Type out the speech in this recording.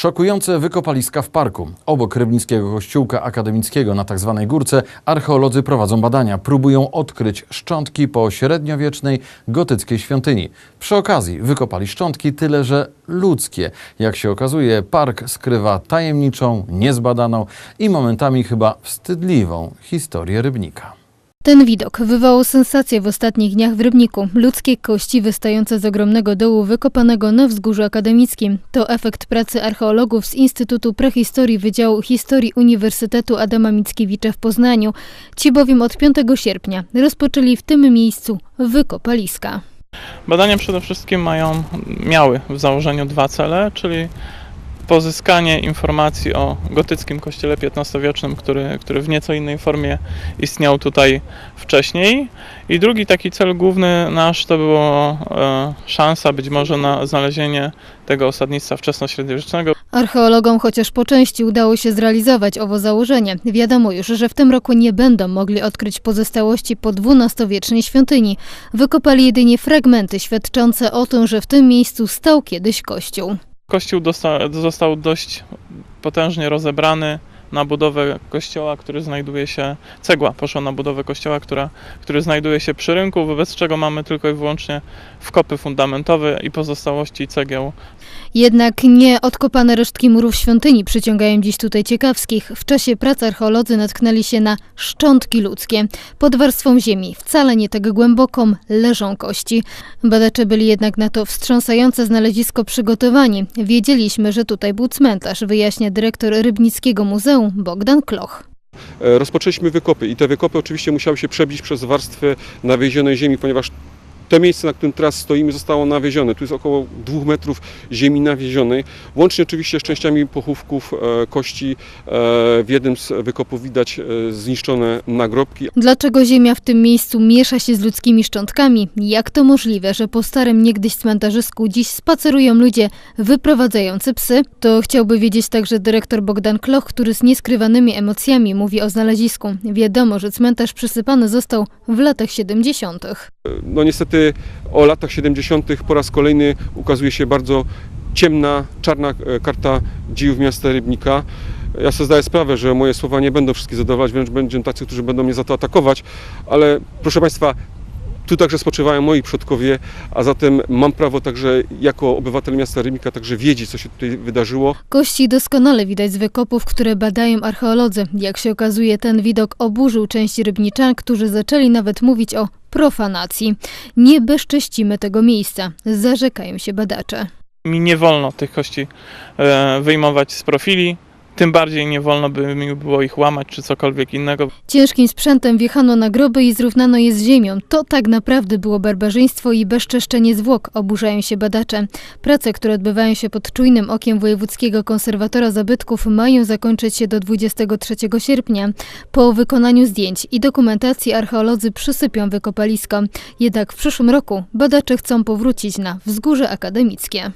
Szokujące wykopaliska w parku. Obok Rybnickiego Kościółka Akademickiego na tzw. górce archeolodzy prowadzą badania. Próbują odkryć szczątki po średniowiecznej gotyckiej świątyni. Przy okazji wykopali szczątki tyle, że ludzkie. Jak się okazuje, park skrywa tajemniczą, niezbadaną i momentami chyba wstydliwą historię Rybnika. Ten widok wywołał sensację w ostatnich dniach w Rybniku. Ludzkie kości wystające z ogromnego dołu wykopanego na wzgórzu akademickim. To efekt pracy archeologów z Instytutu Prehistorii Wydziału Historii Uniwersytetu Adama Mickiewicza w Poznaniu. Ci bowiem od 5 sierpnia rozpoczęli w tym miejscu wykopaliska. Badania przede wszystkim mają, miały w założeniu dwa cele, czyli pozyskanie informacji o gotyckim kościele XV-wiecznym, który, który w nieco innej formie istniał tutaj wcześniej. I drugi taki cel główny nasz to było e, szansa być może na znalezienie tego osadnictwa wczesnośredniowiecznego. Archeologom chociaż po części udało się zrealizować owo założenie. Wiadomo już, że w tym roku nie będą mogli odkryć pozostałości po XII-wiecznej świątyni. Wykopali jedynie fragmenty świadczące o tym, że w tym miejscu stał kiedyś kościół. Kościół dosta- został dość potężnie rozebrany na budowę kościoła, który znajduje się, cegła poszła na budowę kościoła, która, który znajduje się przy rynku, wobec czego mamy tylko i wyłącznie wkopy fundamentowe i pozostałości cegieł Jednak nie odkopane resztki murów świątyni przyciągają dziś tutaj ciekawskich. W czasie prac archeolodzy natknęli się na szczątki ludzkie. Pod warstwą ziemi, wcale nie tak głęboką, leżą kości. Badacze byli jednak na to wstrząsające znalezisko przygotowani. Wiedzieliśmy, że tutaj był cmentarz, wyjaśnia dyrektor Rybnickiego Muzeum Bogdan Kloch. E, rozpoczęliśmy wykopy i te wykopy oczywiście musiały się przebić przez warstwę nawiezionej ziemi, ponieważ to miejsce, na którym teraz stoimy, zostało nawiezione. Tu jest około dwóch metrów ziemi nawiezionej, łącznie oczywiście z częściami pochówków, e, kości. E, w jednym z wykopów widać e, zniszczone nagrobki, Dlaczego ziemia w tym miejscu miesza się z ludzkimi szczątkami? Jak to możliwe, że po starym niegdyś cmentarzysku dziś spacerują ludzie wyprowadzający psy? To chciałby wiedzieć także dyrektor Bogdan Kloch, który z nieskrywanymi emocjami mówi o znalezisku. Wiadomo, że cmentarz przysypany został w latach 70. No niestety o latach 70. po raz kolejny ukazuje się bardzo ciemna, czarna e, karta dziejów miasta Rybnika. Ja sobie zdaję sprawę, że moje słowa nie będą wszystkich zadowalać, wręcz będą tacy, którzy będą mnie za to atakować, ale proszę Państwa, tu także spoczywają moi przodkowie, a zatem mam prawo także jako obywatel miasta Rybnika także wiedzieć, co się tutaj wydarzyło. Kości doskonale widać z wykopów, które badają archeolodzy. Jak się okazuje, ten widok oburzył część rybniczan, którzy zaczęli nawet mówić o profanacji. Nie bezcześcimy tego miejsca, zarzekają się badacze. mi nie wolno tych kości e, wyjmować z profili, tym bardziej nie wolno by mi było ich łamać czy cokolwiek innego. Ciężkim sprzętem wjechano na groby i zrównano je z ziemią. To tak naprawdę było barbarzyństwo i bezczeszczenie zwłok, oburzają się badacze. Prace, które odbywają się pod czujnym okiem Wojewódzkiego Konserwatora Zabytków mają zakończyć się do 23 sierpnia. Po wykonaniu zdjęć i dokumentacji archeolodzy przysypią wykopalisko. Jednak w przyszłym roku badacze chcą powrócić na wzgórze akademickie.